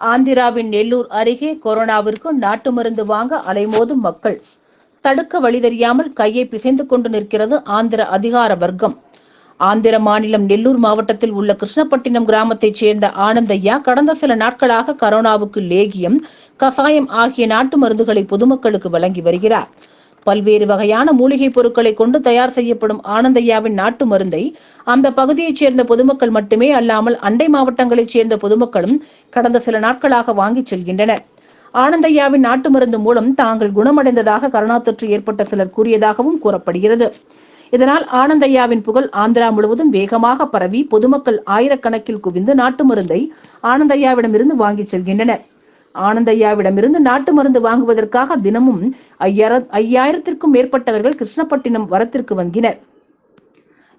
ஆந்திராவின் நெல்லூர் அருகே கொரோனாவிற்கு நாட்டு மருந்து வாங்க அலைமோதும் மக்கள். தடுக்க வழி தெரியாமல் கையை பிசைந்து கொண்டு நிற்கிறது ஆந்திர அதிகார வர்க்கம். ஆந்திர மாநிலம் நெல்லூர் மாவட்டத்தில் உள்ள கிருஷ்ணப்பட்டினம் கிராமத்தைச் சேர்ந்த ஆனந்தையா கடந்த சில நாட்களாக கரோனாவுக்கு லேகியம் கசாயம் ஆகிய நாட்டு மருந்துகளை பொதுமக்களுக்கு வழங்கி வருகிறார். பல்வேறு வகையான மூலிகைப் பொருட்களை கொண்டு தயார் செய்யப்படும் ஆனந்தையாவின் நாட்டு மருந்தை அந்த பகுதியைச் சேர்ந்த பொதுமக்கள் மட்டுமே அல்லாமல் அண்டை மாவட்டங்களைச் சேர்ந்த பொதுமக்களும் கடந்த சில நாட்களாக வாங்கிச் செல்கின்றனர். ஆனந்தையாவின் நாட்டு மருந்து மூலம் தாங்கள் குணமடைந்ததாக கரோனா தொற்று ஏற்பட்ட சிலர் கூறியதாகவும் கூறப்படுகிறது. இதனால் ஆனந்தையாவின் புகழ் ஆந்திரா முழுவதும் வேகமாக பரவி பொதுமக்கள் ஆயிரக்கணக்கில் குவிந்து நாட்டு மருந்தை ஆனந்தையாவிடமிருந்து வாங்கிச் செல்கின்றனர். ஆனந்தையாவிடமிருந்து நாட்டு மருந்து வாங்குவதற்காக தினமும் ஐயாயிர- ஐயாயிரத்திற்கும் மேற்பட்டவர்கள் கிருஷ்ணப்பட்டினம் வரத்திற்கு வங்கினர்.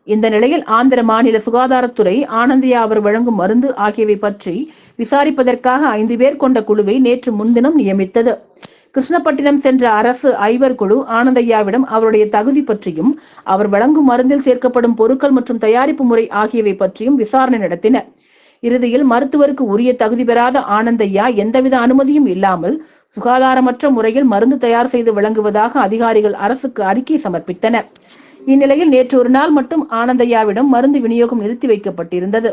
இந்த நிலையில் ஆந்திர மாநில சுகாதாரத்துறை ஆனந்தியா அவர் வழங்கும் மருந்து ஆகியவை பற்றி விசாரிப்பதற்காக ஐந்து பேர் கொண்ட குழுவை நேற்று முன்தினம் நியமித்தது. கிருஷ்ணப்பட்டினம் சென்ற அரசு ஐவர் குழு ஆனந்தையாவிடம் அவருடைய தகுதி பற்றியும் அவர் வழங்கும் மருந்தில் சேர்க்கப்படும் பொருட்கள் மற்றும் தயாரிப்பு முறை ஆகியவை பற்றியும் விசாரணை நடத்தினர். இறுதியில் மருத்துவருக்கு உரிய தகுதி பெறாத ஆனந்தையா எந்தவித அனுமதியும் இல்லாமல் சுகாதாரமற்ற முறையில் மருந்து தயார் செய்து வழங்குவதாக அதிகாரிகள் அரசுக்கு அறிக்கை சமர்ப்பித்தனர். இந்நிலையில் நேற்று ஒரு நாள் மட்டும் ஆனந்தையாவிடம் மருந்து விநியோகம் நிறுத்தி வைக்கப்பட்டிருந்தது.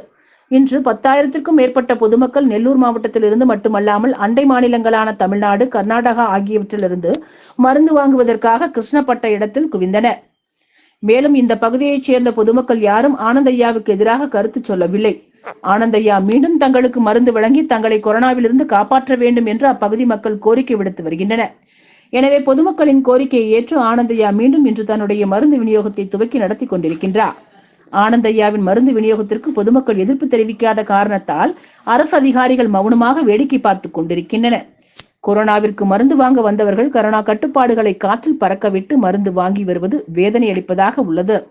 இன்று பத்தாயிரத்திற்கும் மேற்பட்ட பொதுமக்கள் நெல்லூர் மாவட்டத்திலிருந்து மட்டுமல்லாமல் அண்டை மாநிலங்களான தமிழ்நாடு கர்நாடகா ஆகியவற்றிலிருந்து மருந்து வாங்குவதற்காக கிருஷ்ணப்பட்ட இடத்தில் குவிந்தனர். மேலும் இந்த பகுதியைச் சேர்ந்த பொதுமக்கள் யாரும் ஆனந்தையாவுக்கு எதிராக கருத்து சொல்லவில்லை. ஆனந்தையா மீண்டும் தங்களுக்கு மருந்து வழங்கி தங்களை கொரோனாவிலிருந்து காப்பாற்ற வேண்டும் என்று அப்பகுதி மக்கள் கோரிக்கை விடுத்து வருகின்றனர். எனவே பொதுமக்களின் கோரிக்கையை ஏற்று ஆனந்தையா மீண்டும் இன்று தன்னுடைய மருந்து விநியோகத்தை துவக்கி நடத்தி கொண்டிருக்கின்றார். ஆனந்தையாவின் மருந்து விநியோகத்திற்கு பொதுமக்கள் எதிர்ப்பு தெரிவிக்காத காரணத்தால் அரசு அதிகாரிகள் மௌனமாக வேடிக்கை பார்த்துக் கொண்டிருக்கின்றனர். கொரோனாவிற்கு மருந்து வாங்க வந்தவர்கள் கரோனா கட்டுப்பாடுகளை காற்றில் பறக்கவிட்டு மருந்து வாங்கி வருவது வேதனை அளிப்பதாக உள்ளது.